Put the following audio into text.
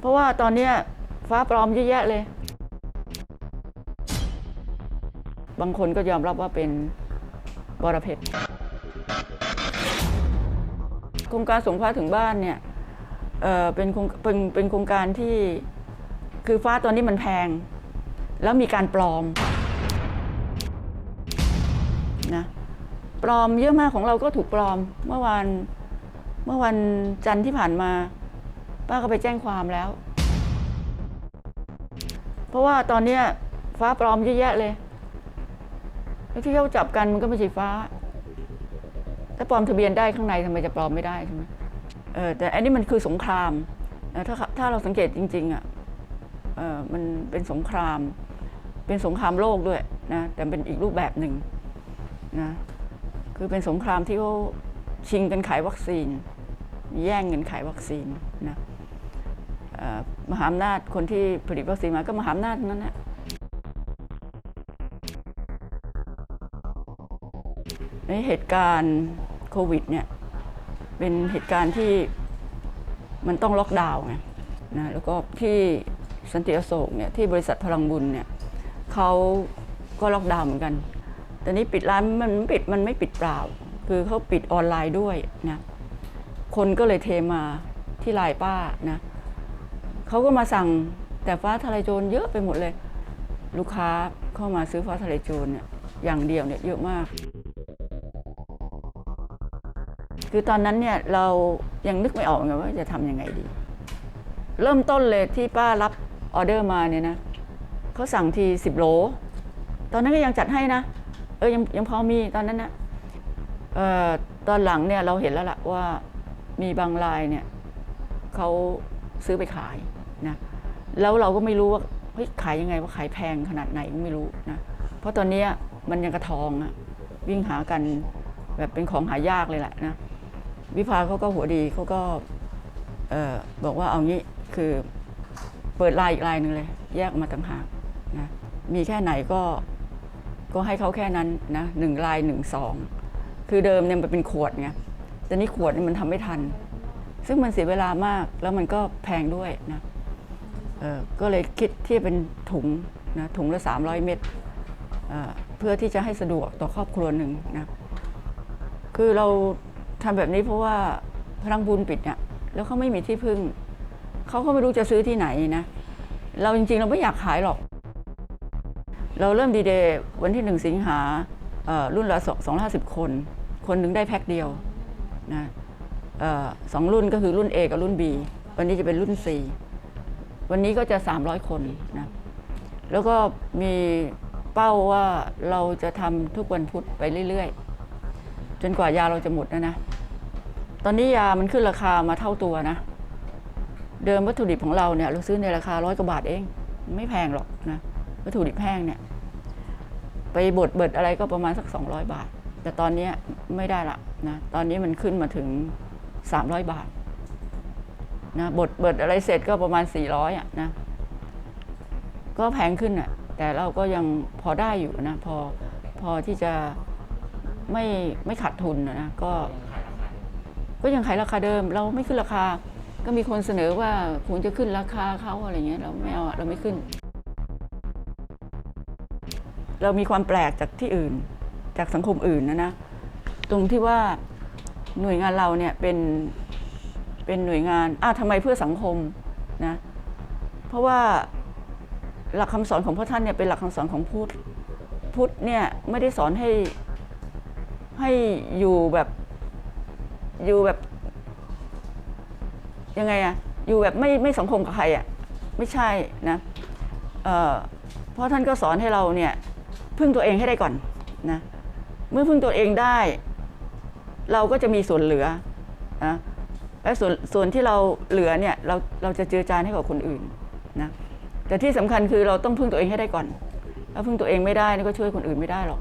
เพราะว่าตอนเนี้ยฟ้าปลอมเยอะแยะเลย บางคนก็ยอมรับว่าเป็นบรเพชรโครงการส่งฟ้าถึงบ้านเนี่ยเเป็นโครงเป็นเป็นโครงการที่คือฟ้าตอนนี้มันแพง แล้วมีการปลอมนะปลอมเยอะมากของเราก็ถูกปลอมเมื่อวานเมื่อวันจันทร์ที่ผ่านมา ป้าก็ไปแจ้งความแล้ว เพราะว่าตอนเนี้ยฟ้าปลอมเยอะแยะเลยแล้วที่เขาจับกันมันก็ไม่ใช่ฟ้า ถ้าปลอมทะเบียนได้ข้างในทำไมจะปลอมไม่ได้ใช่ไหมเออแต่อันนี้มันคือสงครามเออถ้าถ้าเราสังเกตจริง ๆอะเออมันเป็นสงคราม เป็นสงครามโลกด้วยนะแต่เป็นอีกรูปแบบหนึ่งนะคือเป็นสงครามที่เขาชิงกันขายวัคซีน แย่งเงินขายวัคซีนนะ มหาอำนาจคนที่ผลิตวัคซีนมาก็มหาอำนาจนั้นแหละในเหตุการณ์โควิดเนี่ยเป็นเหตุการณ์ที่มันต้องล็อกดาวน์ไงนะแล้วก็ที่สันติอโศกเนี่ยที่บริษัทพลังบุญเนี่ยเขาก็ล็อกดาวน์เหมือนกัน แต่นี้ปิดร้านมันไม่ปิดมันไม่ปิดเปล่า คือเขาปิดออนไลน์ด้วยนะคนก็เลยเทมาที่ไลน์ป้านะ เขาก็มาสั่งแต่ฟ้าทะลายโจรเยอะไปหมดเลย ลูกค้าเข้ามาซื้อฟ้าทะลายโจรเนี่ยอย่างเดียวเนี่ยเยอะมาก คือตอนนั้นเนี่ยเรายังนึกไม่ออกไงว่าจะทำยังไงดี เริ่มต้นเลยที่ป้ารับออเดอร์มาเนี่ยนะเขาสั่งทีสิบโหล ตอนนั้นก็ยังจัดให้นะ เออยังยังพอมีตอนนั้นนะเอ่อตอนหลังเนี่ยเราเห็นแล้วล่ะว่ามีบางรายเนี่ยเขา ซื้อไปขายนะแล้วเราก็ไม่รู้ว่าเฮ้ยขายยังไงว่าขายแพงขนาดไหนก็ไม่รู้นะเพราะตอนนี้มันยังกระทองอะวิ่งหากันแบบเป็นของหายากเลยแหละนะวิภาเขาก็หัวดีเขาก็เออบอกว่าเอางี้คือเปิดลน์อีกลน์หนึ่งเลย แยกออกมาต่างหากนะมีแค่ไหนก็ก็ให้เขาแค่นั้นนะหนึ่งลายหนึ่งซองคือเดิมเนี่ยมันเป็นขวดไงแต่นี่ขวดเนี่ยมันทำไม่ทัน ซึ่งมันเสียเวลามากแล้วมันก็แพงด้วยนะเออก็เลยคิดที่เป็นถุงนะถุงละ 300 เม็ดเอ่อเพื่อที่จะให้สะดวกต่อครอบครัวหนึ่งนะคือเราทำแบบนี้เพราะว่าพลังบุญปิดเนี่ยแล้วเขาไม่มีที่พึ่ง เขาก็ไม่รู้จะซื้อที่ไหนนะ เราจริงๆ เราไม่อยากขายหรอก เราเริ่มดีเดย์วันที่หนึ่งสิงหารุ่นละสองร้อยห้าสิบคน คนหนึ่งได้แพ็คเดียวนะ สองรุ่นก็คือรุ่น A กับรุ่น B วันนี้จะเป็นรุ่น C วันนี้ก็จะ 300 คนนะแล้วก็มีเป้าว่าเราจะทำทุกวันพุธไปเรื่อยๆ จนกว่ายาเราจะหมดนะนะ ตอนนี้ยามันขึ้นราคามาเท่าตัวนะ เดิมวัตถุดิบของเราเนี่ยเราซื้อในราคาร้อยกว่าบาทเอง ไม่แพงหรอกนะ วัตถุดิบแพงเนี่ย ไปบดเบิดอะไรก็ประมาณสัก 200 บาท แต่ตอนนี้ไม่ได้ละนะ ตอนนี้มันขึ้นมาถึง 300 บาทนะบดเบิดอะไรเสร็จก็ประมาณ 400อะนะ ก็แพงขึ้นอะ แต่เราก็ยังพอได้อยู่นะ พอพอที่จะไม่ไม่ขาดทุนนะ ก็ ก็ยังขายราคาเดิม เราไม่ขึ้นราคา ก็มีคนเสนอว่าคุณจะขึ้นราคาเขาอะไรเงี้ยเราไม่เอาเราไม่ขึ้น เรามีความแปลกจากที่อื่น จากสังคมอื่นนะนะ ตรงที่ว่า หน่วยงานเราเนี่ยเป็นเป็นหน่วยงานอ้าวทำไมเพื่อสังคมนะเพราะว่าหลักคำสอนของพระท่านเนี่ยเป็นหลักคำสอนของพุทธพุทธเนี่ยไม่ได้สอนให้ให้อยู่แบบอยู่แบบยังไงอะอยู่แบบไม่ไม่สังคมกับใครอะไม่ใช่นะเพราะท่านก็สอนให้เราเนี่ยพึ่งตัวเองให้ได้ก่อนนะเมื่อพึ่งตัวเองได้ เราก็จะมีส่วนเหลือนะและส่วนส่วนที่เราเหลือเนี่ยเราเราจะเจือจานให้กับคนอื่นนะแต่ที่สำคัญคือเราต้องพึ่งตัวเองให้ได้ก่อน ถ้าพึ่งตัวเองไม่ได้นี่ก็ช่วยคนอื่นไม่ได้หรอก